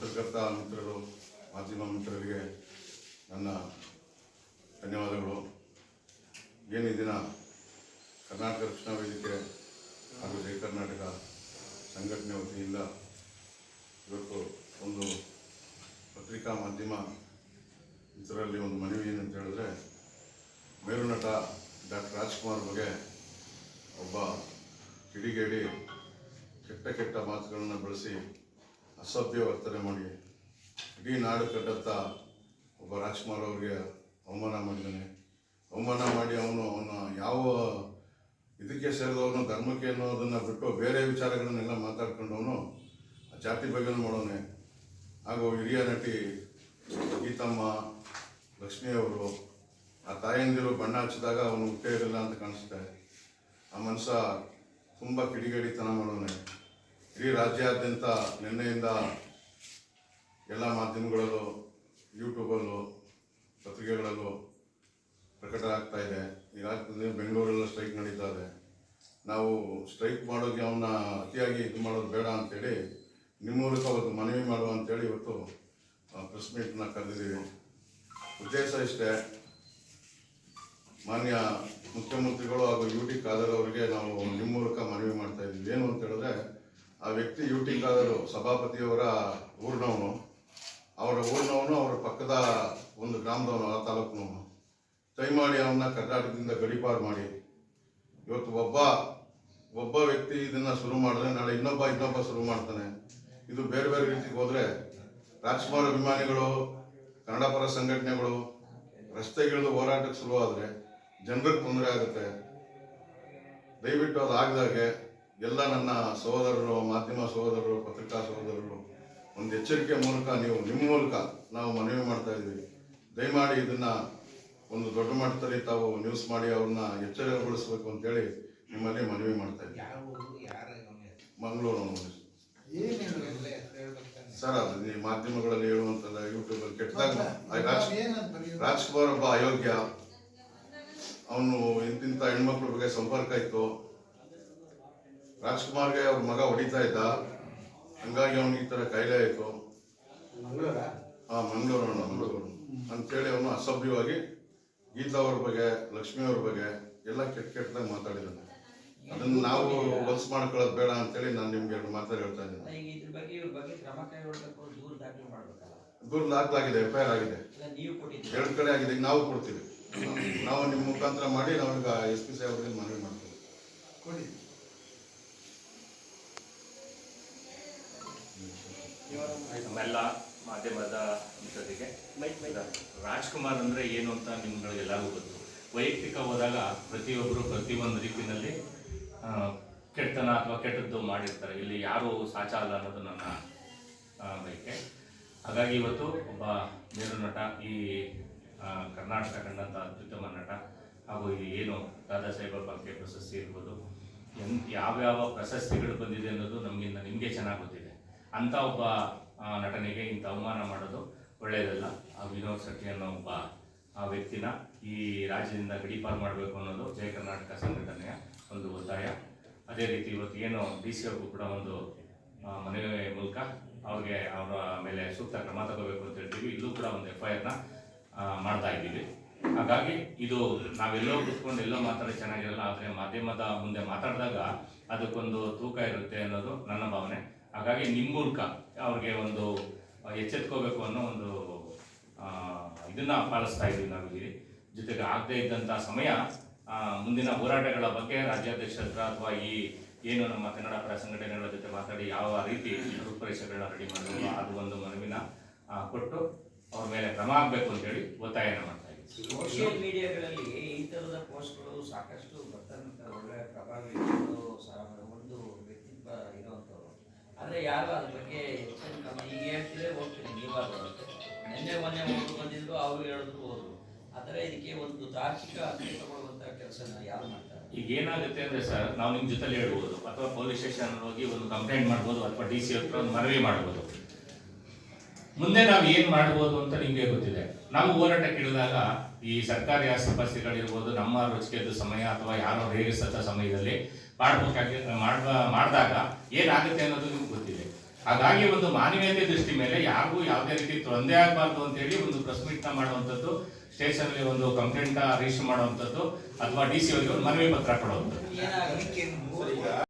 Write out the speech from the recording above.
ಪತ್ರಕರ್ತ ಮಿತ್ರರು, ಮಾಧ್ಯಮ ಮಿತ್ರರಿಗೆ ನನ್ನ ಧನ್ಯವಾದಗಳು. ಏನು ದಿನ ಕರ್ನಾಟಕ ರಕ್ಷಣಾ ವೇದಿಕೆ ಹಾಗೂ ಜಯ ಕರ್ನಾಟಕ ಸಂಘಟನೆ ವತಿಯಿಂದ ಇವತ್ತು ಒಂದು ಪತ್ರಿಕಾ ಮಾಧ್ಯಮ ಇದರಲ್ಲಿ ಒಂದು ಮನವಿ ಏನಂತ ಹೇಳಿದ್ರೆ ಮೇರುನಟ ಡಾಕ್ಟರ್ ರಾಜ್ಕುಮಾರ್ ಬಗ್ಗೆ ಒಬ್ಬ ಕಿಡಿಗೇಡಿ ಕೆಟ್ಟ ಕೆಟ್ಟ ಮಾತುಗಳನ್ನು ಬಳಸಿ ಅಸಭ್ಯ ವರ್ತನೆ ಮಾಡಿ ಇಡೀ ನಾಡು ಕಟ್ಟತ್ತ ಒಬ್ಬ ರಾಜ್ಕುಮಾರ್ ಅವರಿಗೆ ಅವಮಾನ ಮಾಡಿದ್ದಾನೆ. ಅವಮಾನ ಮಾಡಿ ಅವನು ಅವನ ಯಾವ ಇದಕ್ಕೆ ಸೇರಿದವನು, ಧರ್ಮಕ್ಕೆ ಅನ್ನೋದನ್ನು ಬಿಟ್ಟು ಬೇರೆ ವಿಚಾರಗಳನ್ನೆಲ್ಲ ಮಾತಾಡ್ಕೊಂಡವನು ಆ ಜಾತಿ ಬಗ್ಗೆ ಮಾಡೋನೆ. ಹಾಗೂ ಹಿರಿಯ ನಟಿ ಗೀತಮ್ಮ ಲಕ್ಷ್ಮಿಯವರು ಆ ತಾಯಂದಿರು ಬಣ್ಣ ಹಚ್ಚಿದಾಗ ಅವನು ಹುಟ್ಟೇ ಇರಲಿಲ್ಲ ಅಂತ ಕಾಣಿಸುತ್ತೆ. ಆ ಮನುಷ್ಯ ತುಂಬ ಕಿಡಿಗೇಡಿತನ ಮಾಡೋನೆ. ಇಡೀ ರಾಜ್ಯಾದ್ಯಂತ ನಿನ್ನೆಯಿಂದ ಎಲ್ಲ ಮಾಧ್ಯಮಗಳಲ್ಲೂ, ಯೂಟ್ಯೂಬಲ್ಲೂ, ಪತ್ರಿಕೆಗಳಲ್ಲೂ ಪ್ರಕಟ ಆಗ್ತಾ ಇದೆ. ಈ ರಾಜ್ಯದಲ್ಲಿ ಬೆಂಗಳೂರಲ್ಲೂ ಸ್ಟ್ರೈಕ್ ನಡೀತಾ ಇದೆ ನಾವು ಸ್ಟ್ರೈಕ್ ಮಾಡೋಕ್ಕೆ ಅವನ್ನ ಅತಿಯಾಗಿ ಇದು ಮಾಡೋದು ಬೇಡ ಅಂತೇಳಿ, ನಿಮ್ಮ ಮೂಲಕ ಅವತ್ತು ಮನವಿ ಮಾಡುವ ಅಂತೇಳಿ ಇವತ್ತು ಪ್ರೆಸ್ ಮೀಟ್ನ ಕರೆದಿದ್ದೀವಿ. ಉದ್ದೇಶ ಇಷ್ಟೇ, ಮಾನ್ಯ ಮುಖ್ಯಮಂತ್ರಿಗಳು ಹಾಗೂ ಯು ಟಿ ಖಾದರ್ ಅವರಿಗೆ ನಾವು ನಿಮ್ಮ ಮೂಲಕ ಮನವಿ ಮಾಡ್ತಾ ಇದ್ದೀವಿ. ಏನು ಅಂತ ಹೇಳಿದ್ರೆ ಆ ವ್ಯಕ್ತಿ ಯೂಟಿಂಗ್ ಟಿ ಸಭಾಪತಿಯವರ ಊರಿನವನು, ಅವರ ಊರಿನವನು, ಅವರ ಪಕ್ಕದ ಒಂದು ಗ್ರಾಮದವನು, ಆ ತಾಲೂಕಿನವನು. ಮಾಡಿ ಅವನ್ನ ಕರ್ನಾಟಕದಿಂದ ಗಡಿಪಾರು ಮಾಡಿ. ಇವತ್ತು ಒಬ್ಬ ಒಬ್ಬ ವ್ಯಕ್ತಿ ಇದನ್ನ ಶುರು ಮಾಡಿದ್ರೆ ನಾಳೆ ಇನ್ನೊಬ್ಬ ಇನ್ನೊಬ್ಬ ಶುರು ಮಾಡ್ತಾನೆ. ಇದು ಬೇರೆ ಬೇರೆ ರೀತಿಗೆ ಹೋದ್ರೆ ರಾಜ್ಕುಮಾರ್ ಅಭಿಮಾನಿಗಳು, ಕನ್ನಡ ಪರ ಸಂಘಟನೆಗಳು, ರಸ್ತೆಗಿಳಿದು ಹೋರಾಟಕ್ಕೆ ಶುರುವಾದರೆ ಜನರಿಗೆ ತೊಂದರೆ ಆಗುತ್ತೆ. ದಯವಿಟ್ಟು ಅದು ಆಗದಾಗೆ ಎಲ್ಲ ನನ್ನ ಸಹೋದರರು ಮಾಧ್ಯಮ ಸಹೋದರರು ಪತ್ರಿಕಾ ಸಹೋದರರು ಒಂದು ಎಚ್ಚರಿಕೆ ಮೂಲಕ ನೀವು ನಿಮ್ಮ ಮೂಲಕ ನಾವು ಮನವಿ ಮಾಡ್ತಾ ಇದ್ದೀವಿ. ದಯಮಾಡಿ ಇದನ್ನ ಒಂದು ದೊಡ್ಡ ಮಟ್ಟದಲ್ಲಿ ತಾವು ನ್ಯೂಸ್ ಮಾಡಿ ಅವ್ರನ್ನ ಎಚ್ಚರಗೊಳಿಸ್ಬೇಕು ಅಂತೇಳಿ ನಿಮ್ಮಲ್ಲಿ ಮನವಿ ಮಾಡ್ತಾ ಇದ್ದೀವಿ. ಮಂಗಳೂರು ಸರ್ ಅದು ನೀವು ಮಾಧ್ಯಮಗಳಲ್ಲಿ ಹೇಳುವಂತಲ್ಲ ಯೂಟ್ಯೂಬಲ್ಲಿ ಕೆಟ್ಟದಾಗ? ರಾಜ್ಕುಮಾರ್ ಒಬ್ಬ ಅಯೋಗ್ಯ. ಅವನು ಇಂತಿಂತ ಹೆಣ್ಮಕ್ಳ ಬಗ್ಗೆ ಸಂಪರ್ಕ ಇತ್ತು. ರಾಜ್ಕುಮಾರ್ಗೆ ಅವ್ರ ಮಗ ಹೊಡಿತಾ ಇದ್ದ ಹಂಗಾಗಿ ಅವನಿಗೆ ಈ ಥರ ಕಾಯಿಲೆ ಆಯಿತು. ಹಾಂ ಮಂಗಳೂರು ಮಂಗಳೂರು. ಅಂತೇಳಿ ಅವನು ಅಸಭ್ಯವಾಗಿ ಗೀತಾ ಅವ್ರ ಬಗ್ಗೆ ಲಕ್ಷ್ಮಿ ಅವ್ರ ಬಗ್ಗೆ ಎಲ್ಲ ಕೆಟ್ಟ ಕೆಟ್ಟದಾಗ ಮಾತಾಡಿದ್ದಾನೆ. ಅದನ್ನ ನಾವು ಹೊಲ್ಸ್ ಮಾಡ್ಕೊಳ್ಳೋದು ಬೇಡ ಅಂತೇಳಿ ನಾನು ನಿಮ್ಗೆ ಎರಡು ಮಾತಾಡಿ ಹೇಳ್ತಾ ಇದ್ದೀನಿ. ಈಗ ಇದ್ರ ಬಗ್ಗೆ ಇವ್ರ ಬಗ್ಗೆ ಕ್ರಮ ಕೈಗೊಳ್ಬೇಕು ದೂರ ದಾಖಲೆ ಮಾಡ್ಬೇಕಲ್ಲ. ದೂರ ದಾಖಲಾಗಿದೆ ಎಫ್ ಐ ಆರ್ ಆಗಿದೆ ಎರಡು ಕಡೆ ಆಗಿದೆ ಈಗ ನಾವು ಕೊಡ್ತೀವಿ. ನಾವು ನಿಮ್ಮ ಮುಖಾಂತರ ಮಾಡಿ ನಾವೀಗ ಎಸ್ ಪಿ ಸಾಹೇಬ್ರಿಗೆ ಮನವಿ ಮಾಡ್ತೀವಿ. ಕೊಡಿ. ನಮ್ಮೆಲ್ಲ ಮಾಧ್ಯಮದ ಮಿತ್ರರಿಗೆ. ರಾಜ್ಕುಮಾರ್ ಅಂದ್ರೆ ಏನು ಅಂತ ನಿಮ್ಗಳಿಗೆಲ್ಲರಿಗೂ ಗೊತ್ತು. ವೈಯಕ್ತಿಕ ಹೋದಾಗ ಪ್ರತಿಯೊಬ್ಬರು ಪ್ರತಿಯೊಂದು ರೀತಿಯಲ್ಲಿ ಕೆಟ್ಟನ ಅಥವಾ ಕೆಟ್ಟದ್ದು ಮಾಡಿರ್ತಾರೆ. ಇಲ್ಲಿ ಯಾರು ಸಾಚ ಅಲ್ಲ ಅನ್ನೋದು ನನ್ನ ಬೈಕೆ ಬಯಕೆ. ಹಾಗಾಗಿ ಇವತ್ತು ಒಬ್ಬ ಮೇರು ನಟ ಈ ಕರ್ನಾಟಕ ಕಂಡಂಥ ಅತ್ಯುತ್ತಮ ನಟ ಹಾಗೂ ಈ ಏನು ದಾದಾ ಸಾಹೇಬ ಫಾಲ್ಕೆ ಪ್ರಶಸ್ತಿ ಇರ್ಬೋದು. ಎನ್ ಯಾವ್ಯಾವ ಪ್ರಶಸ್ತಿಗಳು ಬಂದಿದೆ ಅನ್ನೋದು ನಮಗಿಂತ ನಿಮಗೆ ಚೆನ್ನಾಗಿ ಗೊತ್ತಿದೆ. ಅಂಥ ಒಬ್ಬ ನಟನಿಗೆ ಇಂಥ ಅವಮಾನ ಮಾಡೋದು ಒಳ್ಳೆಯದಲ್ಲ ಆ ವಿನೋದ್ ಶೆಟ್ಟಿ ಅನ್ನೋ ಒಬ್ಬ, ಆ ವ್ಯಕ್ತಿನ ಈ ರಾಜ್ಯದಿಂದ ಗಡೀಪಾರು ಮಾಡಬೇಕು ಅನ್ನೋದು ಜಯ ಕರ್ನಾಟಕ ಸಂಘಟನೆಯ ಒಂದು ಒತ್ತಾಯ. ಅದೇ ರೀತಿ ಇವತ್ತು ಏನು ಡಿ ಸಿ ಅವ್ರಿಗೂ ಕೂಡ ಒಂದು ಮನವಿ ಮೂಲಕ ಅವ್ರಿಗೆ ಅವರ ಮೇಲೆ ಸೂಕ್ತ ಕ್ರಮ ತಗೋಬೇಕು ಅಂತ ಹೇಳ್ತೀವಿ. ಇಲ್ಲೂ ಕೂಡ ಒಂದು ಎಫ್ ಐ ಆರ್ನ ಮಾಡ್ತಾ ಇದ್ದೀವಿ. ಹಾಗಾಗಿ ಇದು ನಾವೆಲ್ಲೋ ಕೂತ್ಕೊಂಡು ಎಲ್ಲೋ ಮಾತಾಡೋ ಚೆನ್ನಾಗಿರಲ್ಲ, ಆದರೆ ಮಾಧ್ಯಮದ ಮುಂದೆ ಮಾತಾಡಿದಾಗ ಅದಕ್ಕೊಂದು ತೂಕ ಇರುತ್ತೆ ಅನ್ನೋದು ನನ್ನ ಭಾವನೆ. ಹಾಗಾಗಿ ಮೂಲಕ ಅವ್ರಿಗೆ ಒಂದು ಎಚ್ಚೆತ್ಕೋಬೇಕು ಅನ್ನೋ ಒಂದು ಇದನ್ನ ಪಾಲಿಸ್ತಾ ಇದ್ದೀವಿ ನಾವಿಲ್ಲಿ. ಜೊತೆಗೆ ಆಗದೇ ಇದ್ದಂಥ ಸಮಯ ಮುಂದಿನ ಹೋರಾಟಗಳ ಬಗ್ಗೆ ರಾಜ್ಯಾಧ್ಯಕ್ಷ ಹತ್ರ ಅಥವಾ ಈ ಏನು ನಮ್ಮ ಕನ್ನಡ ಪರ ಸಂಘಟನೆಗಳ ಜೊತೆ ಮಾತಾಡಿ ಯಾವ ರೀತಿ ರೂಪರೇಷೆಗಳನ್ನ ರೆಡಿ ಮಾಡಬೇಕು ಅದು ಒಂದು ಮನವಿನ ಕೊಟ್ಟು ಅವ್ರ ಮೇಲೆ ಕ್ರಮ ಆಗಬೇಕು ಅಂತೇಳಿ ಒತ್ತಾಯನ ಮಾಡ್ತಾ ಇದ್ದೀವಿ. ಸೋಷಿಯಲ್ ಮೀಡಿಯಾಗಳಲ್ಲಿ ಈ ಥರದ ಪೋಸ್ಟ್ಗಳು ಸಾಕಷ್ಟು ಬರ್ತಾರಂತ ಒಳ್ಳೆ ಪ್ರಭಾವಿ ಆದರೆ ಯಾರು ಅದ್ರ ಬಗ್ಗೆ ಈಗ ಹೇಳ್ತಿದ್ರೆ ಹೋಗ್ತೀನಿ ನೀವಾದ್ರು ನಿನ್ನೆ ಮೊನ್ನೆ ಹೋಗಿ ಬಂದಿದ್ರು, ಅವ್ರು ಹೇಳಿದ್ರು ಹೋದ್ರು. ಆದರೆ ಇದಕ್ಕೆ ಒಂದು ತಾರ್ಕಿಕ ಅರ್ಥ ತಗೊಳ್ಳುವಂತ ಕೆಲಸನ ಯಾರು ಮಾಡ್ತಾರೆ? ಈಗ ಏನಾಗುತ್ತೆ ಅಂದ್ರೆ ಸರ್, ನಾವು ನಿಮ್ ಜೊತೆ ಹೇಳ್ಬೋದು. ಅಥವಾ ಪೊಲೀಸ್ ಸ್ಟೇಷನ್ ಹೋಗಿ ಒಂದು ಕಂಪ್ಲೇಂಟ್ ಮಾಡ್ಬೋದು, ಅಥವಾ ಡಿ ಸಿ ಹತ್ರ ಒಂದು ಮನವಿ ಮಾಡ್ಬೋದು. ಮುಂದೆ ನಾವು ಏನ್ ಮಾಡ್ಬೋದು ಅಂತ ನಿಮ್ಗೆ ಗೊತ್ತಿದೆ. ನಾವು ಹೋರಾಟಕ್ಕೆ ಇಳಿದಾಗ ಈ ಸರ್ಕಾರಿ ಆಸ್ತಿಪಾಸ್ತಿಗಳಿರ್ಬೋದು ನಮ್ಮ ರುಚಿಕೆದ್ದು ಸಮಯ ಅಥವಾ ಯಾರೋ ರೇಗಿಸತ್ತ ಸಮಯದಲ್ಲಿ ಮಾಡಬೇಕಾಗಿ, ಮಾಡ್ಬ, ಮಾಡಿದಾಗ ಏನಾಗುತ್ತೆ ಅನ್ನೋದು ನಿಮ್ಗೆ ಗೊತ್ತಿದೆ. ಹಾಗಾಗಿ ಒಂದು ಮಾನವೀಯತೆ ದೃಷ್ಟಿ ಮೇಲೆ ಯಾರಿಗೂ ಯಾವುದೇ ರೀತಿ ತೊಂದರೆ ಆಗಬಾರ್ದು ಅಂತ ಹೇಳಿ ಒಂದು ಪ್ರೆಸ್ ಮೀಟ್ನ ಮಾಡುವಂಥದ್ದು ಸ್ಟೇಷನ್ ಅಲ್ಲಿ ಒಂದು ಕಂಪ್ಲೇಂಟ್ ರಿಜಿಸ್ಟರ್ ಮಾಡುವಂಥದ್ದು, ಅಥವಾ ಡಿ ಸಿ ಅವರಿಗೆ ಒಂದು ಮನವಿ ಪತ್ರ ಕೊಡುವಂಥದ್ದು.